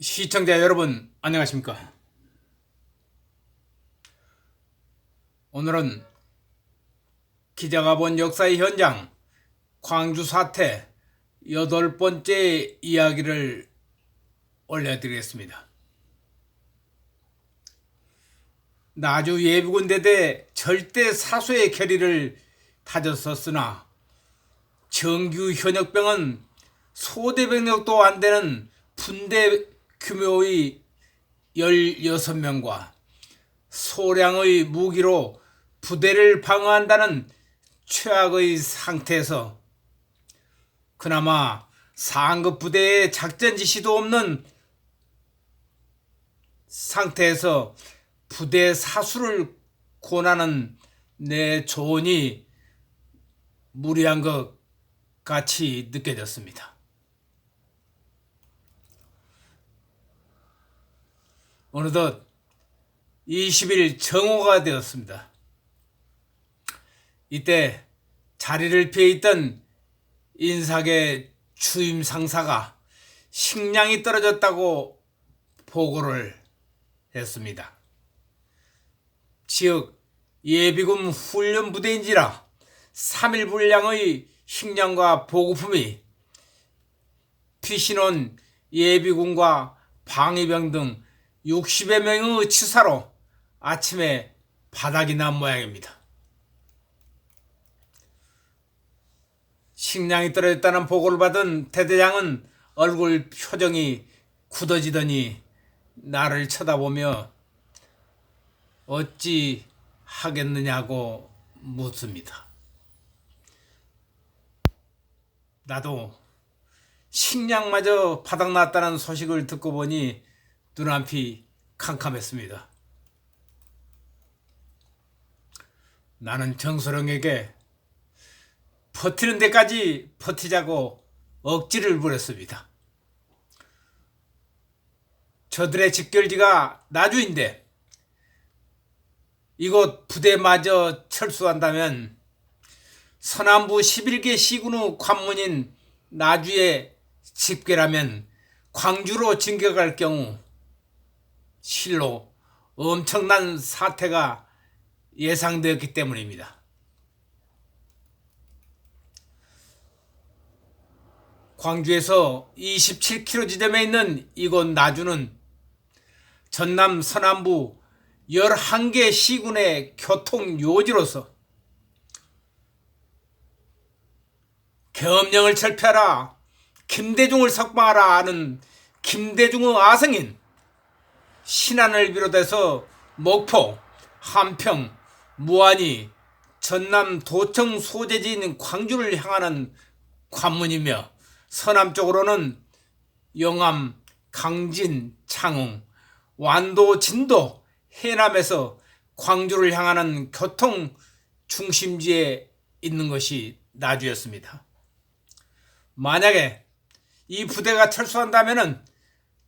시청자 여러분 안녕하십니까? 오늘은 기자가 본 역사의 현장 광주 사태 여덟 번째 이야기를 올려드리겠습니다. 나주 예비군대 대 절대 사수의 결의를 다졌었으나 정규 현역병은 소대병력도 안 되는 분대 규모의 16명과 소량의 무기로 부대를 방어한다는 최악의 상태에서 그나마 상급 부대의 작전 지시도 없는 상태에서 부대 사수를 권하는 내 조언이 무리한 것 같이 느껴졌습니다. 어느덧 20일 정오가 되었습니다. 이때 자리를 피해 있던 인사계 주임 상사가 식량이 떨어졌다고 보고를 했습니다. 지역 예비군 훈련 부대인지라 3일 분량의 식량과 보급품이 피신원 예비군과 방위병 등 60여 명의 치사로 아침에 바닥이 난 모양입니다. 식량이 떨어졌다는 보고를 받은 대대장은 얼굴 표정이 굳어지더니 나를 쳐다보며 어찌 하겠느냐고 묻습니다. 나도 식량마저 바닥났다는 소식을 듣고 보니 눈앞이 캄캄했습니다. 나는 정소령에게 버티는 데까지 버티자고 억지를 부렸습니다. 저들의 직결지가 나주인데 이곳 부대마저 철수한다면 서남부 11개 시군의 관문인 나주에 집결하면 광주로 진격할 경우 실로 엄청난 사태가 예상되었기 때문입니다. 광주에서 27km 지점에 있는 이곳 나주는 전남 서남부 11개 시군의 교통 요지로서 계엄령을 철폐하라 김대중을 석방하라 하는 김대중의 아성인 신안을 비롯해서 목포, 한평, 무안이 전남 도청 소재지인 광주를 향하는 관문이며 서남쪽으로는 영암, 강진, 창흥, 완도, 진도, 해남에서 광주를 향하는 교통 중심지에 있는 것이 나주였습니다. 만약에 이 부대가 철수한다면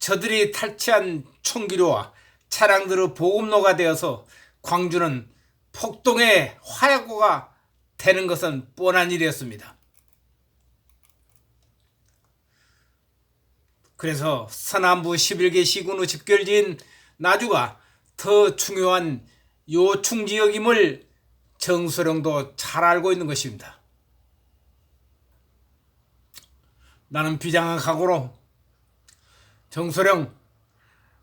저들이 탈취한 총기류와 차량들의 보급로가 되어서 광주는 폭동의 화약고가 되는 것은 뻔한 일이었습니다. 그래서 서남부 11개 시군의 집결지인 나주가 더 중요한 요충 지역임을 정소령도 잘 알고 있는 것입니다. 나는 비장한 각오로 정소령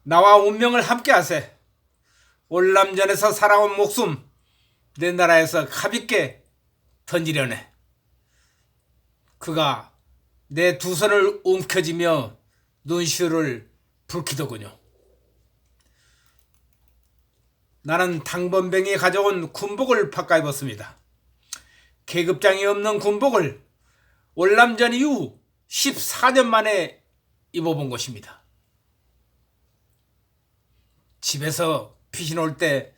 나와 운명을 함께 하세. 올남전에서 살아온 목숨 내 나라에서 가볍게 던지려네. 그가 내 두 손을 움켜쥐며 눈시울을 붉히더군요. 나는 당번병이 가져온 군복을 바꿔 입었습니다. 계급장이 없는 군복을 올남전 이후 14년 만에 입어본 것입니다. 집에서 피신 올 때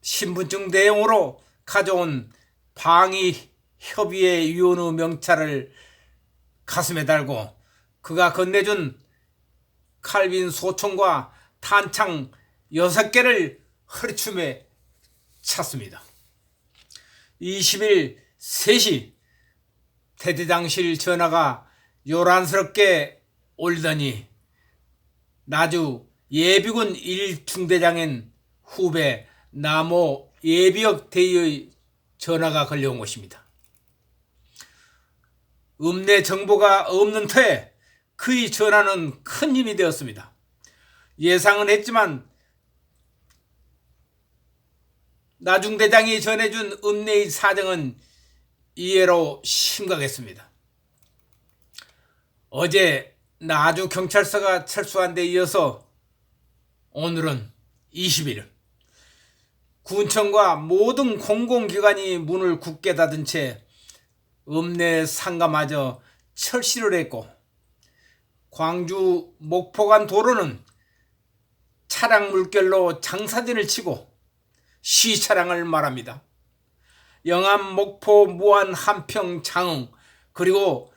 신분증 대용으로 가져온 방위 협의회 위원의 명찰을 가슴에 달고 그가 건네준 칼빈 소총과 탄창 6개를 허리춤에 찼습니다. 20일 3시 대대장실 전화가 요란스럽게 올더니 나주 예비군 1중대장인 후배 남호 예비역 대위의 전화가 걸려온 것입니다. 읍내 정보가 없는 터에 그의 전화는 큰 힘이 되었습니다. 예상은 했지만 나중대장이 전해준 읍내의 사정은 이해로 심각했습니다. 어제 나주 경찰서가 철수한 데 이어서 오늘은 20일 군청과 모든 공공기관이 문을 굳게 닫은 채 읍내 상가마저 철시를 했고 광주 목포간 도로는 차량 물결로 장사진을 치고 시차량을 말합니다. 영암, 목포, 무안, 한평, 장흥 그리고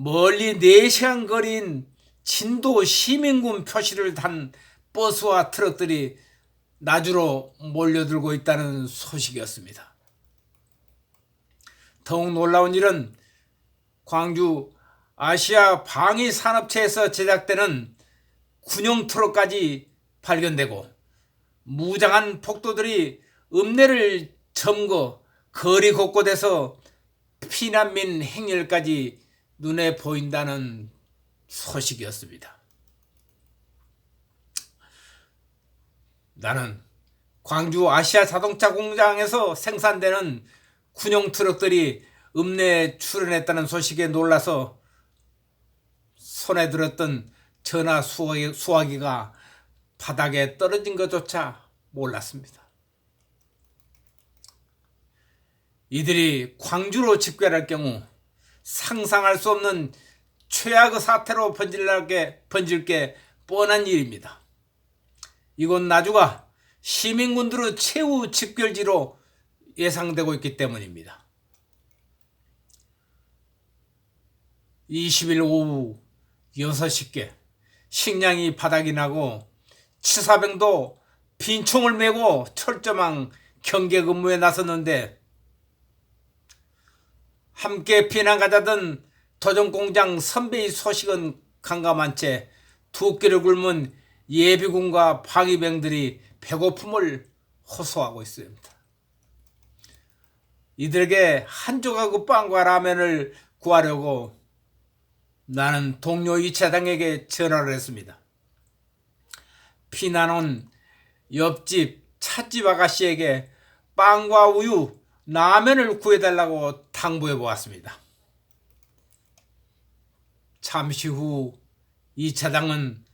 멀리 4시간 거리인 진도 시민군 표시를 단 버스와 트럭들이 나주로 몰려들고 있다는 소식이었습니다. 더욱 놀라운 일은 광주 아시아 방위 산업체에서 제작되는 군용 트럭까지 발견되고 무장한 폭도들이 읍내를 점거 거리 곳곳에서 피난민 행렬까지 눈에 보인다는 소식이었습니다. 나는 광주 아시아 자동차 공장에서 생산되는 군용 트럭들이 읍내에 출연했다는 소식에 놀라서 손에 들었던 전화 수화기, 수화기가 바닥에 떨어진 것조차 몰랐습니다. 이들이 광주로 집결할 경우 상상할 수 없는 최악의 사태로 번질게, 번질 게 뻔한 일입니다. 이곳 나주가 시민군들의 최후 집결지로 예상되고 있기 때문입니다. 20일 오후 6시께 식량이 바닥이 나고 치사병도 빈총을 메고 철저망 경계 근무에 나섰는데 함께 피난 가자던 도전공장 선배의 소식은 강감한 채 두 끼를 굶은 예비군과 방위병들이 배고픔을 호소하고 있습니다. 이들에게 한 조각의 빵과 라면을 구하려고 나는 동료 이차장에게 전화를 했습니다. 피난 온 옆집 찻집 아가씨에게 빵과 우유, 라면을 구해달라고 당부해 보았습니다. 잠시 후이 차장은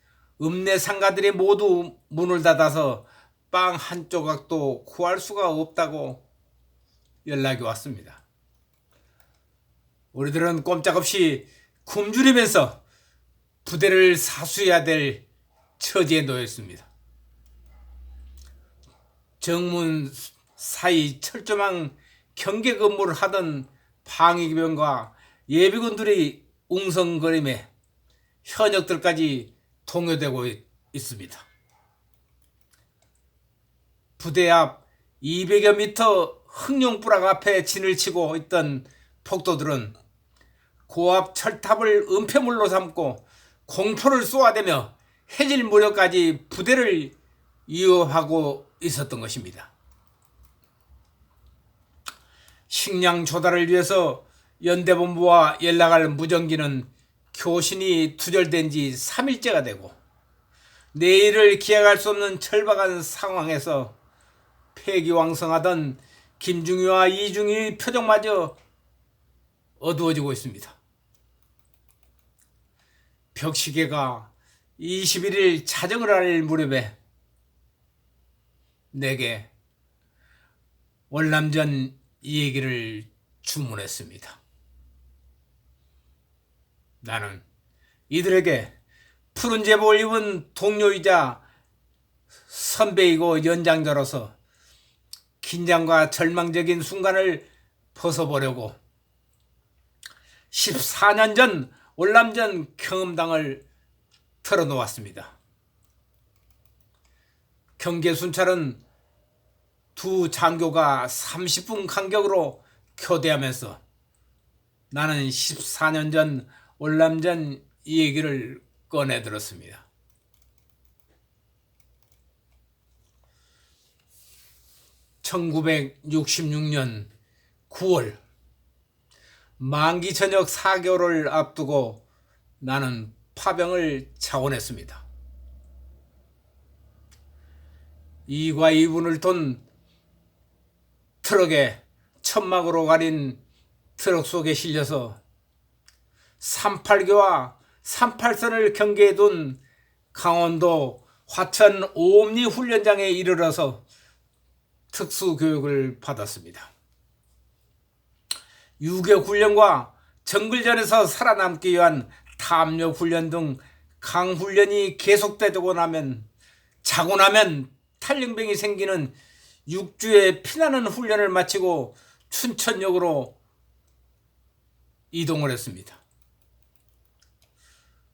읍내 상가들이 모두 문을 닫아서 빵 한 조각도 구할 수가 없다고 연락이 왔습니다. 우리들은 꼼짝없이 굶주리면서 부대를 사수해야 될 처지에 놓였습니다. 정문 사이 철조망 경계 근무를 하던 방위병과 예비군들의 웅성거림에 현역들까지 동요되고 있습니다. 부대 앞 200여 미터 흑룡불락 앞에 진을 치고 있던 폭도들은 고압 철탑을 은폐물로 삼고 공포를 쏘아대며 해질 무렵까지 부대를 위협하고 있었던 것입니다. 식량 조달을 위해서 연대본부와 연락할 무전기는 교신이 투절된 지 3일째가 되고 내일을 기약할 수 없는 철박한 상황에서 폐기왕성하던 김중희와 이중희 표정마저 어두워지고 있습니다. 벽시계가 21일 자정을 할 무렵에 내게 월남전 이 얘기를 주문했습니다. 나는 이들에게 푸른 제복을 입은 동료이자 선배이고 연장자로서 긴장과 절망적인 순간을 벗어보려고 14년 전 월남전 경험당을 털어놓았습니다. 경계 순찰은 두 장교가 30분 간격으로 교대하면서 나는 14년 전 월남전 이 얘기를 꺼내 들었습니다. (1966년 9월) 만기 전역 사교를 앞두고 나는 파병을 차원했습니다. 이과 이분을 돈 트럭에 천막으로 가린 트럭 속에 실려서 38개와 38선을 경계해 둔 강원도 화천 옴니 훈련장에 이르러서 특수 교육을 받았습니다. 유교 훈련과 정글전에서 살아남기 위한 탐욕 훈련 등 강훈련이 계속되고 나면 자고 나면 탈영병이 생기는 육주에 피나는 훈련을 마치고 춘천역으로 이동을 했습니다.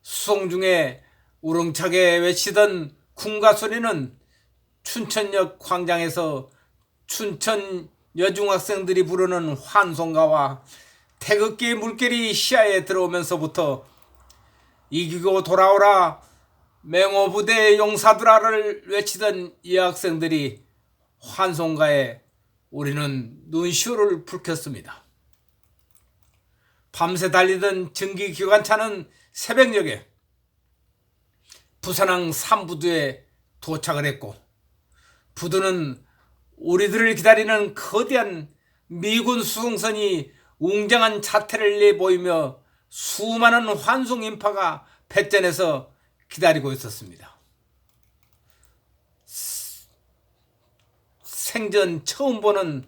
수송 중에 우렁차게 외치던 군가 소리는 춘천역 광장에서 춘천 여중학생들이 부르는 환송가와 태극기 물결이 시야에 들어오면서부터 이기고 돌아오라 맹호부대 용사들아를 외치던 이 학생들이 환송가에 우리는 눈시울을 붉혔습니다. 밤새 달리던 증기기관차는 새벽녘에 부산항 3부두에 도착을 했고 부두는 우리들을 기다리는 거대한 미군 수송선이 웅장한 자태를 내보이며 수많은 환송 인파가 배전에서 기다리고 있었습니다. 생전 처음 보는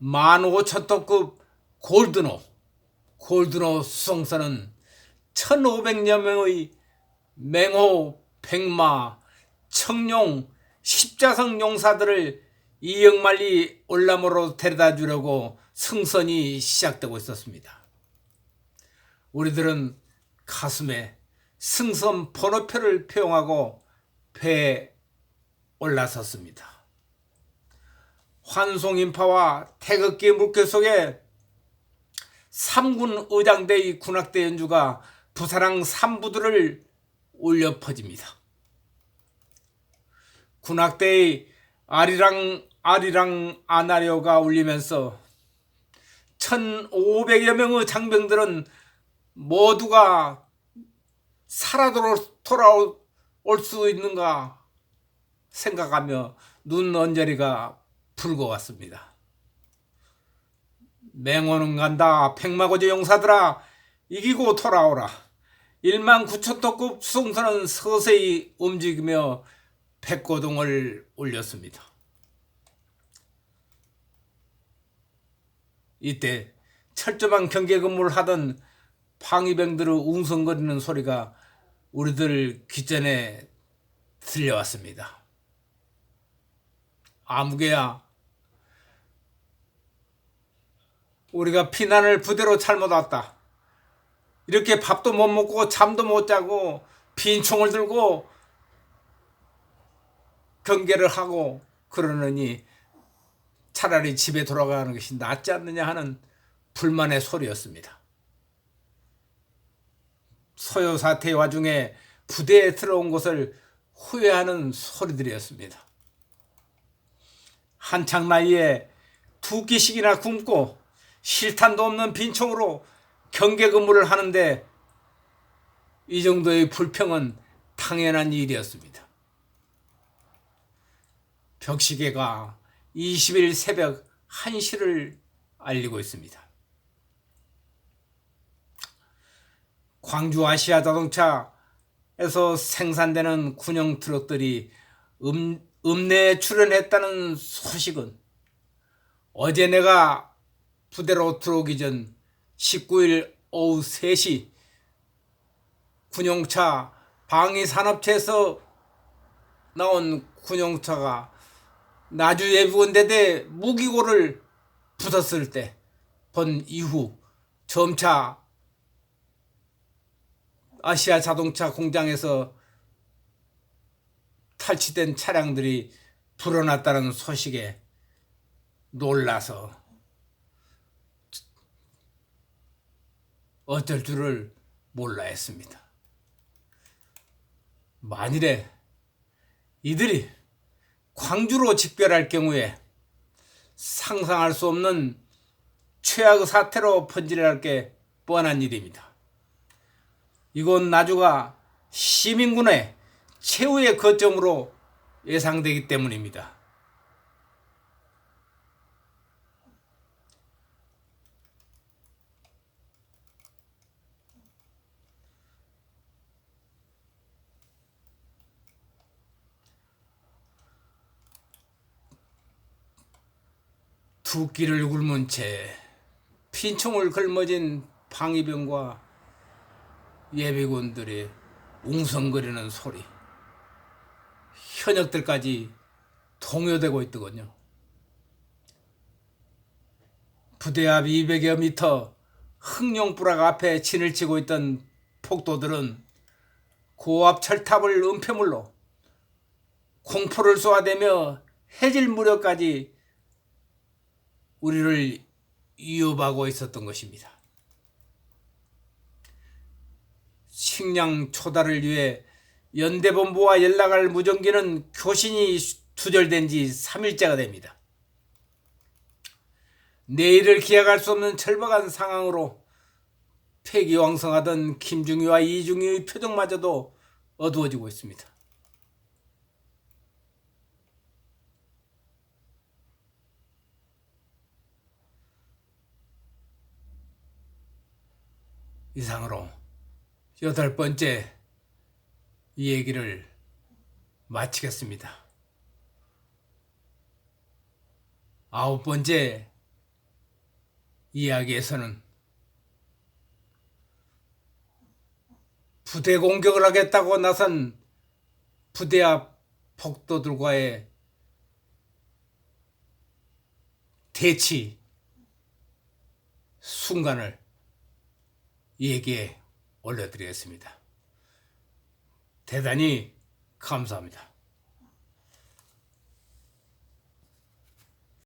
15,000톤급 골드노, 골드노 수송선은 1,500여 명의 맹호, 백마, 청룡, 십자성 용사들을 이영만리 올람으로 데려다 주려고 승선이 시작되고 있었습니다. 우리들은 가슴에 승선 번호표를 표용하고 배에 올라섰습니다. 환송인파와 태극기 물결 속에 삼군 의장대의 군악대 연주가 부사랑 삼부들을 울려 퍼집니다. 군악대의 아리랑 아리랑 아나리오가 울리면서 1500여 명의 장병들은 모두가 살아 돌아올 수 있는가 생각하며 눈 언저리가 붉어왔습니다. 맹호는 간다 백마고지 용사들아 이기고 돌아오라 1만 9천 토급 수송선은 서서히 움직이며 백고동을 올렸습니다. 이때 철저한 경계 근무를 하던 방위병들의 웅성거리는 소리가 우리들 귀전에 들려왔습니다. 아무개야, 우리가 피난을 부대로 잘못 왔다. 이렇게 밥도 못 먹고 잠도 못 자고 빈 총을 들고 경계를 하고 그러느니 차라리 집에 돌아가는 것이 낫지 않느냐 하는 불만의 소리였습니다. 소요 사태 와중에 부대에 들어온 것을 후회하는 소리들이었습니다. 한창 나이에 두 끼씩이나 굶고 실탄도 없는 빈총으로 경계 근무를 하는데 이 정도의 불평은 당연한 일이었습니다. 벽시계가 20일 새벽 1시를 알리고 있습니다. 광주 아시아 자동차에서 생산되는 군용 트럭들이 음, 읍내에 출연했다는 소식은 어제 내가 부대로 들어오기 전 19일 오후 3시 군용차 방위산업체에서 나온 군용차가 나주 예비군대 대 무기고를 부쉈을 때 본 이후 점차 아시아 자동차 공장에서 탈취된 차량들이 불어났다는 소식에 놀라서 어쩔 줄을 몰라 했습니다. 만일에 이들이 광주로 직별할 경우에 상상할 수 없는 최악의 사태로 번지할 게 뻔한 일입니다. 이곳 나주가 시민군의 최후의 거점으로 예상되기 때문입니다. 두 끼를 굶은 채 핀총을 걸머진 방위병과 예비군들의 웅성거리는 소리 현역들까지 동요되고 있더군요. 부대 앞 200여 미터 흑룡불락 앞에 진을 치고 있던 폭도들은 고압 철탑을 은폐물로 공포를 쏘아대며 해질 무렵까지 우리를 위협하고 있었던 것입니다. 식량 초달을 위해 연대본부와 연락할 무전기는 교신이 두절된 지 3일째가 됩니다. 내일을 기약할 수 없는 절박한 상황으로 폐기왕성하던 김중희와 이중희의 표정마저도 어두워지고 있습니다. 이상으로 여덟 번째 이 얘기를 마치겠습니다. 아홉 번째 이야기에서는 부대 공격을 하겠다고 나선 부대 앞 폭도들과의 대치 순간을 얘기에 올려드리겠습니다. 대단히 감사합니다.